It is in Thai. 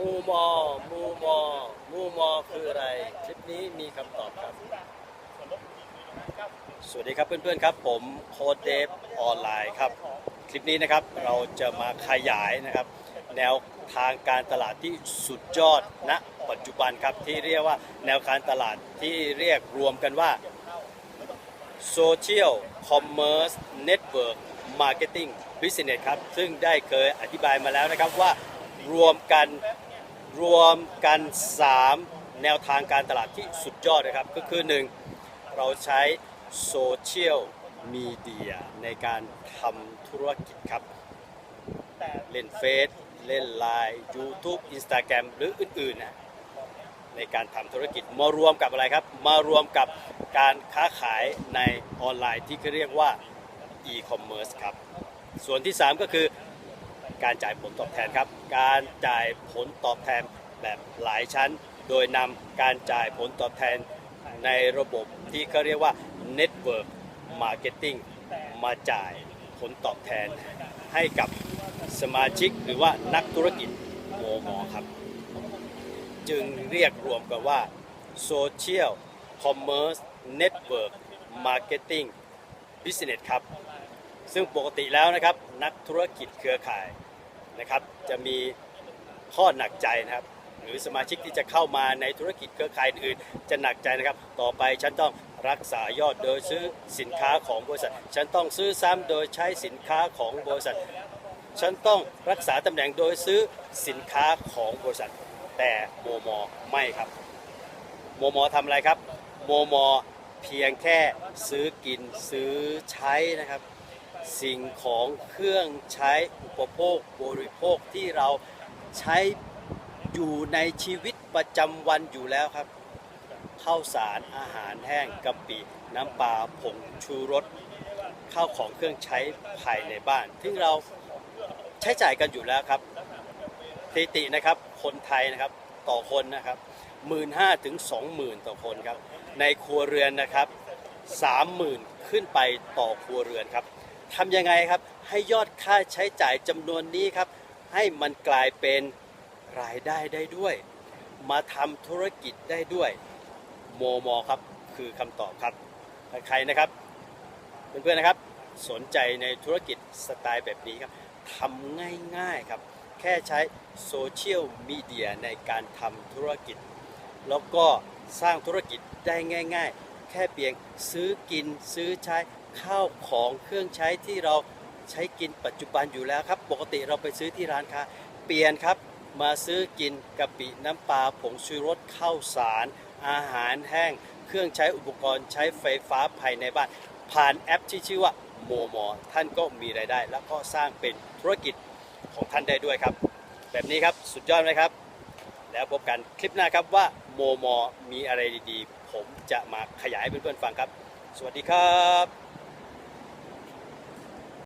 มูมอ มูมอ มูมอคืออะไร คลิปนี้มีคำตอบครับ สวัสดีครับเพื่อนๆครับ ผมโค้ดเดฟออนไลน์ครับ คลิปนี้นะครับเราจะมาขยายนะครับ แนวทางการตลาดที่สุดยอดณปัจจุบันครับที่เรียกว่าแนวการตลาดที่เรียกรวมกันว่า Social Commerce Network Marketing Business ครับ ซึ่งได้เคยอธิบายมาแล้วนะครับว่ารวมกัน รวมกัน 3 แนวทางการตลาดที่สุดยอดนะครับ ก็คือ 1 เราใช้โซเชียลมีเดียในการทำธุรกิจครับ เล่นเฟซเล่นไลน์ YouTube Instagram หรืออื่นๆนะในการทำธุรกิจมารวมกับอะไรครับ มารวมกับการค้าขายในออนไลน์ที่เขาเรียกว่า e-commerce ครับ ส่วนที่ 3 ก็คือ การจ่ายผลตอบแทนครับ การจ่ายผลตอบแทนแบบหลายชั้น โดยนำการจ่ายผลตอบแทนในระบบที่เขาเรียกว่า Network Marketing มาจ่ายผลตอบแทนให้กับสมาชิกหรือว่านักธุรกิจโมมอครับ จึงเรียกรวมกันว่า Social Commerce Network Marketing Business ครับ ซึ่งปกติแล้วนะครับนักธุรกิจเครือข่ายนะครับจะมีข้อหนักใจนะครับ หรือสมาชิกที่จะเข้ามาในธุรกิจเครือข่ายอื่นจะหนักใจนะครับ ต่อไปฉันต้องรักษายอดโดยซื้อสินค้าของบริษัท ฉันต้องซื้อซ้ำโดยใช้สินค้าของบริษัท ฉันต้องรักษาตำแหน่งโดยซื้อสินค้าของบริษัท แต่โมมอไม่ครับ โมมอทำอะไรครับ โมมอเพียงแค่ซื้อกินซื้อใช้นะครับ สิ่งของเครื่องใช้อุปโภคบริโภคที่เราใช้อยู่ในชีวิตประจำวันอยู่แล้วครับข้าวสารอาหารแห้งกะปิน้ำปลาผงชูรสข้าวของเครื่องใช้ภายในบ้าน ที่เราใช้จ่ายกันอยู่แล้วครับสถิตินะครับคนไทยนะครับต่อคนนะครับหมื่นห้าถึงสองหมื่นต่อคนครับ ในครัวเรือนนะครับสามหมื่นขึ้นไปต่อครัวเรือนครับ ทำยังไงครับ ให้ยอดค่าใช้จ่ายจำนวนนี้ครับ ให้มันกลายเป็นรายได้ได้ด้วย มาทำธุรกิจได้ด้วย โมมอครับคือคำตอบครับใครนะครับเพื่อนๆนะครับ สนใจในธุรกิจสไตล์แบบนี้ครับทำง่ายๆครับ แค่ใช้โซเชียลมีเดียในการทำธุรกิจ แล้วก็สร้างธุรกิจได้ง่าย ๆ แค่เพียงซื้อกินซื้อใช้ ข้าวของเครื่องใช้ที่เราใช้กินปัจจุบันอยู่แล้วครับ ปกติเราไปซื้อที่ร้านค้า เปลี่ยนครับ มาซื้อกินกะปิน้ำปลาผงชูรสข้าวสาร อาหารแห้ง เครื่องใช้อุปกรณ์ใช้ไฟฟ้าภายในบ้าน ผ่านแอปที่ชื่อว่าโมมอท่านก็มีรายได้ แล้วก็สร้างเป็นธุรกิจของท่านได้ด้วยครับ แบบนี้ครับสุดยอดไหมครับ แล้วพบกันคลิปหน้าครับว่าโมมอมีอะไรดีๆ ผมจะมาขยายให้เพื่อนๆฟังครับ สวัสดีครับ